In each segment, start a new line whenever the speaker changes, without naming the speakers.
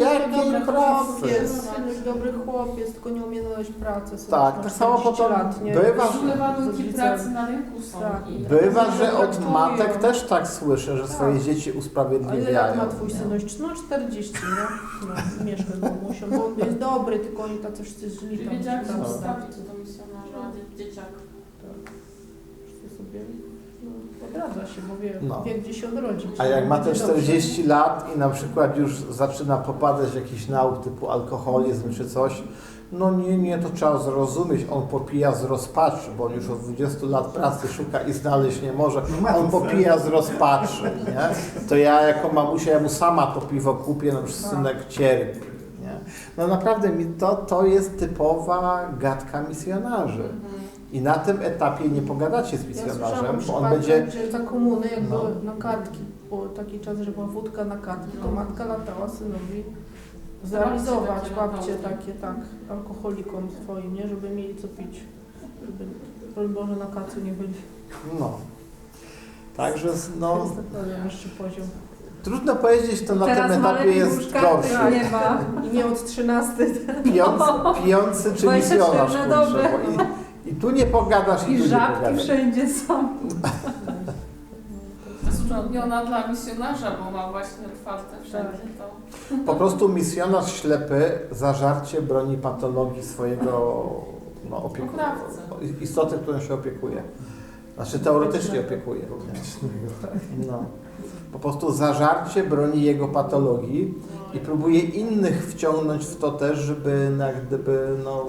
Jakiej
dobry
pracy?
chłopiec, synuś dobry chłopiec, tylko nie umie znaleźć pracy.
Tak,
ma
tak samo
40
potem
lat, nie?
bywa,
Różne warunki
rodzicem.
pracy na rynku są.
Tak.
i-
bywa, że od
Traktują.
matek też tak słyszę, że swoje
Tak.
dzieci
A ile lat
usprawiedliwiają.
ma twój synuś? No 40, nie? No, mieszka z mamusią, bo on jest dobry, tylko oni tacy wszyscy źli
Czy
tam.
wiedział, jak się
tam.
ustawić do misjonarza, dzie- dzieciak.
Wszyscy sobie no, odradza się, bo wie,
No.
wie gdzie się odrodzi.
A jak ma te
Będzie dobrze.
40 lat i na przykład już zaczyna popadać w jakiś nauk typu alkoholizm czy coś, no nie, nie, to trzeba zrozumieć. On popija z rozpaczy, bo on już od 20 lat pracy szuka i znaleźć nie może. On popija z rozpaczy, nie? To ja jako mamusia, ja mu sama to piwo kupię, no już synek cierpi, nie? No naprawdę mi to, to jest typowa gadka misjonarzy. I na tym etapie nie pogadacie z misjonarzem, bo on będzie...
że za komuny, jak
No.
były na kartki, było taki czas, że była wódka na kartki, to
No.
matka latała synowi zrealizować babcie takie, tak, alkoholikom swoim, nie, żeby mieli co pić, żeby, broń Boże, na kacu nie byli.
No. Także no,
wyższy poziom.
trudno powiedzieć, to na
Teraz
tym etapie jest
łóżka,
gorszy.
nie ma.
I nie od 13.
Pijący, pijący czy
24
misjonarz,
na
kurczę, bo i tu nie pogadasz, i,
I
tu nie
żabki
pogadasz.
wszędzie są.
To jest utrudniona dla misjonarza, bo ma właśnie otwarte wszędzie
Tak.
to.
Po prostu misjonarz ślepy zażarcie broni patologii swojego no, opieku-
Oprawcy.
istoty, którą się opiekuje. Znaczy teoretycznie opiekuje. No. Po prostu zażarcie broni jego patologii i próbuje innych wciągnąć w to też, żeby jak gdyby, no,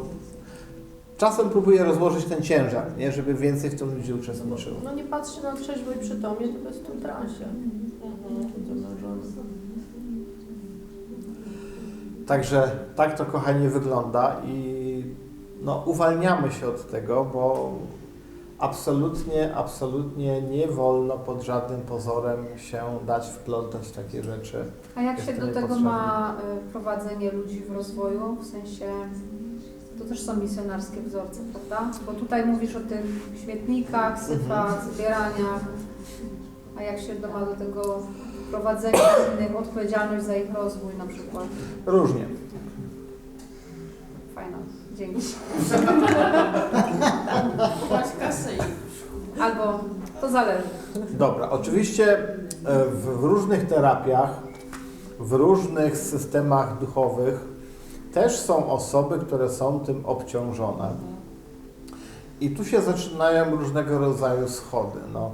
czasem próbuje rozłożyć ten ciężar, nie? żeby więcej w tym ludzi uczestniczyło.
No nie patrzy na trzeźwo i przytomnie, tylko jest w tym transie.
Także tak to kochanie wygląda i no, uwalniamy się od tego, bo absolutnie, absolutnie nie wolno pod żadnym pozorem się dać wplątać w takie rzeczy.
A jak się do tego ma y, prowadzenie ludzi w rozwoju? W sensie, to też są misjonarskie wzorce, prawda? Bo tutaj mówisz o tych śmietnikach, syfach,
Mhm.
zbieraniach. A jak się do- ma do tego prowadzenia innych, odpowiedzialność za ich rozwój na przykład?
Różnie.
Fajna, dzięki.
Płać kasę i
Albo to zależy.
Dobra, oczywiście e, w różnych terapiach, w różnych systemach duchowych też są osoby, które są tym obciążone. I tu się zaczynają różnego rodzaju schody. No,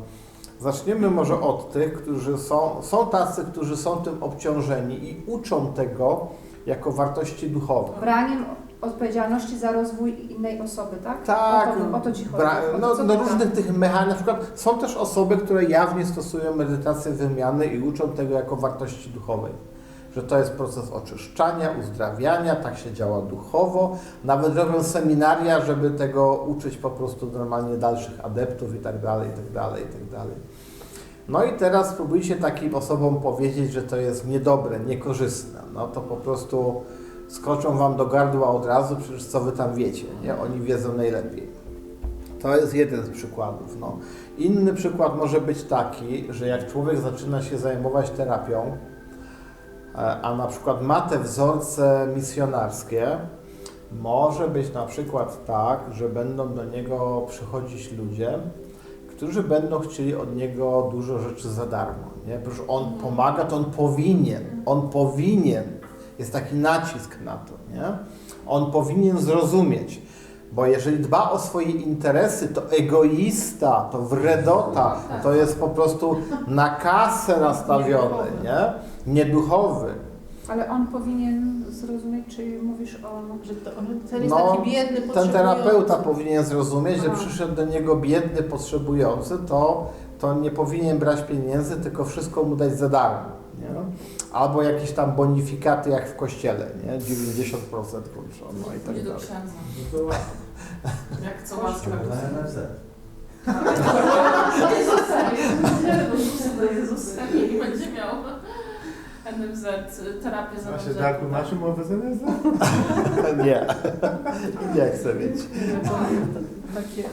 zaczniemy może od tych, którzy są, są tacy, którzy są tym obciążeni i uczą tego jako wartości duchowe.
Braniem odpowiedzialności za rozwój innej osoby, tak?
Tak,
O to, o to ci chodzi. to,
no, no różnych tych mechanizmów. Na przykład są też osoby, które jawnie stosują medytację wymiany i uczą tego jako wartości duchowej. Że to jest proces oczyszczania, uzdrawiania, tak się działa duchowo. Nawet robią seminaria, żeby tego uczyć po prostu normalnie dalszych adeptów i tak dalej, i tak dalej, i tak dalej. No i teraz spróbujcie takim osobom powiedzieć, że to jest niedobre, niekorzystne. No to po prostu skoczą wam do gardła od razu, przecież co wy tam wiecie, nie? Oni wiedzą najlepiej. To jest jeden z przykładów. No. Inny przykład może być taki, że jak człowiek zaczyna się zajmować terapią, a na przykład ma te wzorce misjonarskie, może być na przykład tak, że będą do niego przychodzić ludzie, którzy będą chcieli od niego dużo rzeczy za darmo. Nie? Przecież on pomaga, to on powinien. On powinien. Jest taki nacisk na to. Nie? On powinien zrozumieć. Bo jeżeli dba o swoje interesy, to egoista, to wredota, to jest po prostu na kasę nastawiony, nie? Nieduchowy.
Ale on powinien zrozumieć, czy mówisz o...
Że to, ten jest
No,
taki biedny,
Ten terapeuta powinien zrozumieć, że przyszedł do niego biedny, potrzebujący, to, to nie powinien brać pieniędzy, tylko wszystko mu dać za darmo. Nie? Albo jakieś tam bonifikaty jak w kościele, nie? 90% kurczę, no i tak dalej.
księdza. Jak co łaska.
Na NFZ.
Jezusa, Jezusa do Jezusa i będzie miał NFZ, terapię
Właśnie. Darku, masz umowę z NFZ?
Nie, nie chcę mieć.
Takie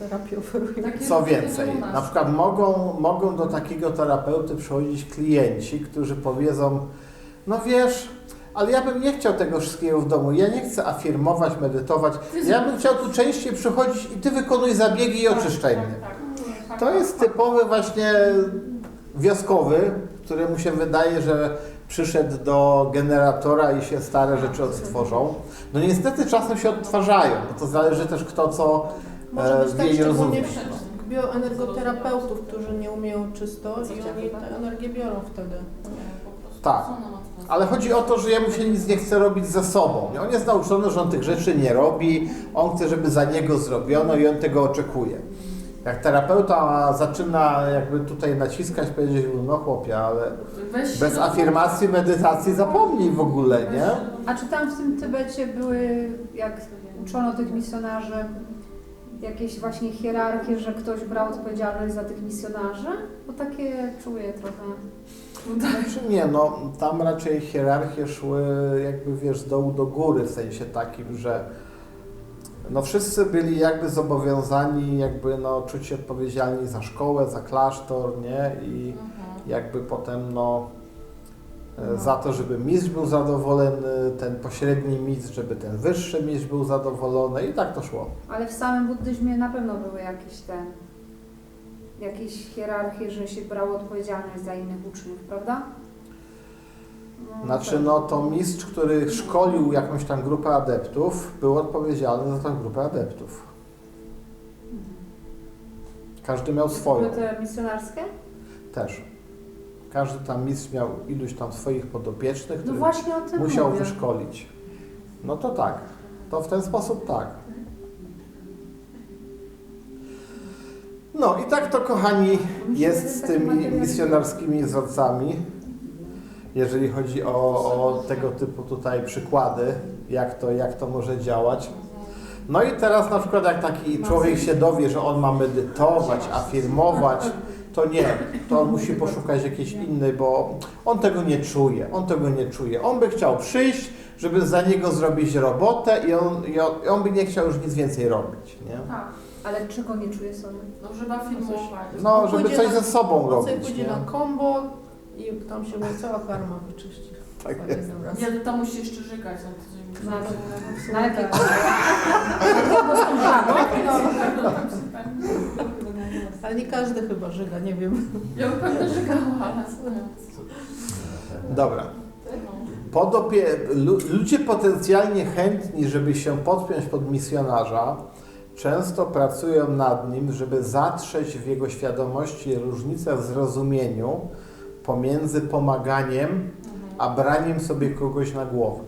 terapie oferują.
Takie
Co więcej, na przykład mogą, mogą do takiego terapeuty przychodzić klienci, którzy powiedzą, no wiesz, Ale ja bym nie chciał tego wszystkiego w domu. Ja nie chcę afirmować, medytować. Ja bym chciał tu częściej przychodzić i ty wykonuj zabiegi i oczyszczaj mnie.
Tak, tak, tak,
To
tak,
jest
tak.
typowy właśnie wioskowy, któremu się wydaje, że przyszedł do generatora i się stare rzeczy odtworzą. No niestety czasem się odtwarzają, bo to zależy też kto co
Może
e,
być
wie
tak
i
szczególnie
rozumie.
wśród bioenergoterapeutów, którzy nie umieją czysto i oni
tak?
tę energię biorą wtedy.
Po prostu
Tak. Ale chodzi o to, że jemu się nic nie chce robić ze sobą. On jest nauczony, że on tych rzeczy nie robi, on chce, żeby za niego zrobiono i on tego oczekuje. Jak terapeuta zaczyna jakby tutaj naciskać, powiedzieć mu, no chłopie, ale
Weź się
bez
do-
afirmacji, medytacji zapomnij w ogóle, nie?
A czy tam w tym Tybecie były, jak uczono tych misjonarzy, jakieś właśnie hierarchie, że ktoś brał odpowiedzialność za tych misjonarzy? Bo takie czuję trochę.
Znaczy nie, no tam raczej hierarchie szły jakby wiesz z dołu do góry w sensie takim, że no wszyscy byli jakby zobowiązani jakby no czuć się odpowiedzialni za szkołę, za klasztor, nie? I
Mhm.
jakby potem no za to, żeby mistrz był zadowolony, ten pośredni mistrz, żeby ten wyższy mistrz był zadowolony i tak to szło.
Ale w samym buddyzmie na pewno były jakieś te, jakieś hierarchie, że się brało odpowiedzialność za innych uczniów, prawda? No,
Znaczy no to mistrz, który szkolił jakąś tam grupę adeptów, był odpowiedzialny za tę grupę adeptów. Każdy miał swoją.
Były te misjonarskie?
Też. Każdy tam mistrz miał iluś tam swoich podopiecznych,
No
których
właśnie o tym
musiał
mówię.
wyszkolić. No to tak. To w ten sposób tak. No i tak to, kochani, jest z tymi misjonarskimi wzorcami, jeżeli chodzi o, o tego typu tutaj przykłady, jak to, jak to może działać. No i teraz na przykład jak taki człowiek się dowie, że on ma medytować, afirmować, to nie, to on musi poszukać jakiejś innej, bo on tego nie czuje, on tego nie czuje. On by chciał przyjść, żeby za niego zrobić robotę i on, i on, i on by nie chciał już nic więcej robić, nie?
Tak,
Ale czego nie czuje sobie?
no żeby afirmować.
No, żeby coś
na-
ze sobą robić,
pójdzie
nie?
na kombo i tam się mu cała karma wyczyści.
Tak jest.
Nie, to musi jeszcze żygać na tydzień.
Na,
No,
na jakie
tak.
No, tam się tak-
Ale nie każdy chyba żyga, nie wiem.
Ja bym pewnie żygała, ale...
Dobra. Podopie... lu- Ludzie potencjalnie chętni, żeby się podpiąć pod misjonarza, często pracują nad nim, żeby zatrzeć w jego świadomości różnicę w zrozumieniu pomiędzy pomaganiem a braniem sobie kogoś na głowę.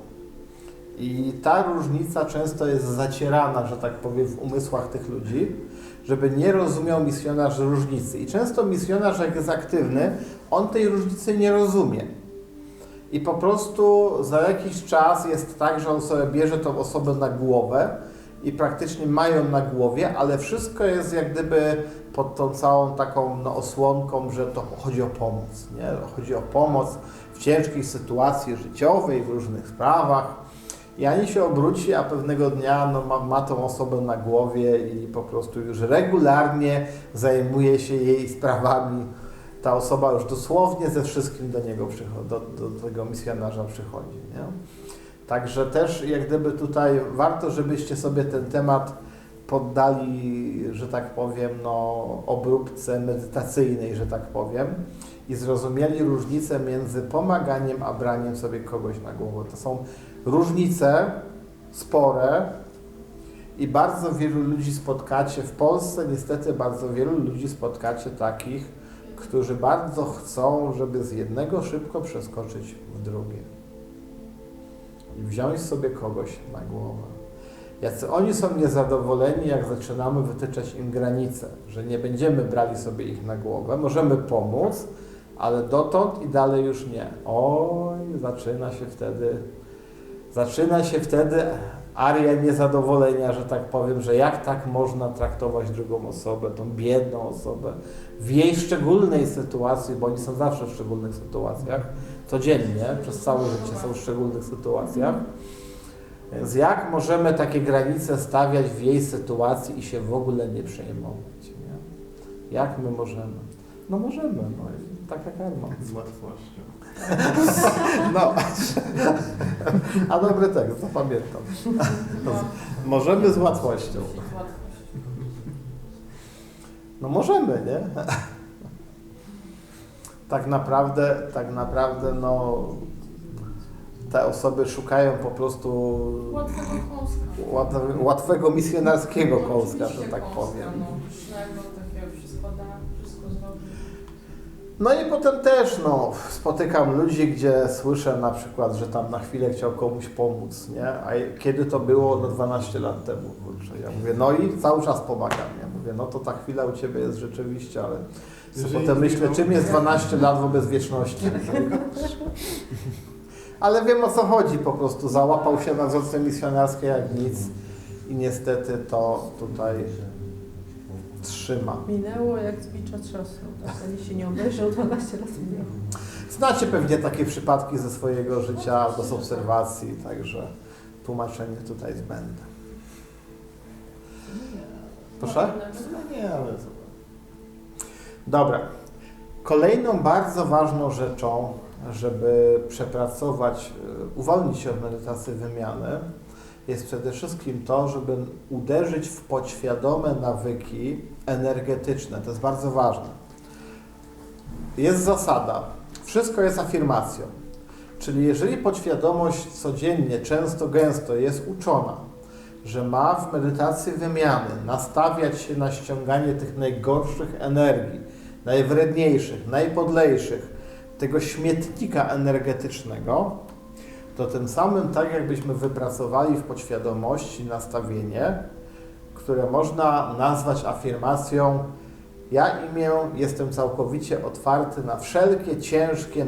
I ta różnica często jest zacierana, że tak powiem, w umysłach tych ludzi, żeby nie rozumiał misjonarz różnicy. I często misjonarz, jak jest aktywny, on tej różnicy nie rozumie. I po prostu za jakiś czas jest tak, że on sobie bierze tą osobę na głowę i praktycznie mają na głowie, ale wszystko jest jak gdyby pod tą całą taką no, osłonką, że to chodzi o pomoc. Nie? Chodzi o pomoc w ciężkiej sytuacji życiowej, w różnych sprawach. I ani się obróci, a pewnego dnia no, ma, ma tą osobę na głowie i po prostu już regularnie zajmuje się jej sprawami. Ta osoba już dosłownie ze wszystkim do niego przychodzi, do, do tego misjonarza przychodzi. Nie? Także też jak gdyby tutaj warto, żebyście sobie ten temat poddali, że tak powiem, no, obróbce medytacyjnej, że tak powiem, i zrozumieli różnicę między pomaganiem a braniem sobie kogoś na głowę. To są różnice spore i bardzo wielu ludzi spotkacie w Polsce, niestety bardzo wielu ludzi spotkacie takich, którzy bardzo chcą, żeby z jednego szybko przeskoczyć w drugie i wziąć sobie kogoś na głowę. Jacy oni są niezadowoleni, jak zaczynamy wytyczać im granice, że nie będziemy brali sobie ich na głowę, możemy pomóc, ale dotąd i dalej już nie. Oj, zaczyna się wtedy, zaczyna się wtedy aria niezadowolenia, że tak powiem, że jak tak można traktować drugą osobę, tą biedną osobę, w jej szczególnej sytuacji, bo oni są zawsze w szczególnych sytuacjach, codziennie, przez całe życie są w szczególnych sytuacjach. Więc jak możemy takie granice stawiać w jej sytuacji i się w ogóle nie przejmować? Nie? Jak my możemy? No możemy. No. Taka karma.
Z łatwością.
No, a dobry tekst, zapamiętam.
No,
Możemy z łatwością. No możemy, nie? Tak naprawdę, tak naprawdę, no te osoby szukają po prostu
Łatwego kąska.
łat- łatwego misjonarskiego kołska, że tak
kąska,
powiem.
No,
No i potem też, no, spotykam ludzi, gdzie słyszę na przykład, że tam na chwilę chciał komuś pomóc, nie? A kiedy to było? No 12 lat temu, kurczę. Ja mówię, no i cały czas pomagam, ja mówię, no to ta chwila u Ciebie jest rzeczywiście, ale potem myślę,
zginął-
czym jest 12 lat wobec wieczności. Ale wiem o co chodzi po prostu, załapał się na wzorce misjonarskie jak nic i niestety to tutaj trzyma.
Minęło jak z bicza czasu. Tak, ani się nie obejrzał, 12 lat minęło.
Znacie pewnie takie przypadki ze swojego życia albo z obserwacji, także tłumaczenie tutaj zbędne. Proszę?
No nie, ale?
Dobra. Kolejną bardzo ważną rzeczą, żeby przepracować, y, uwolnić się od medytacji wymiany, jest przede wszystkim to, żeby uderzyć w podświadome nawyki energetyczne. To jest bardzo ważne. Jest zasada. Wszystko jest afirmacją. Czyli jeżeli podświadomość codziennie, często, gęsto jest uczona, że ma w medytacji wymiany nastawiać się na ściąganie tych najgorszych energii, najwredniejszych, najpodlejszych, tego śmietnika energetycznego, to tym samym tak jakbyśmy wypracowali w podświadomości nastawienie, które można nazwać afirmacją ja imię jestem całkowicie otwarty na wszelkie ciężkie,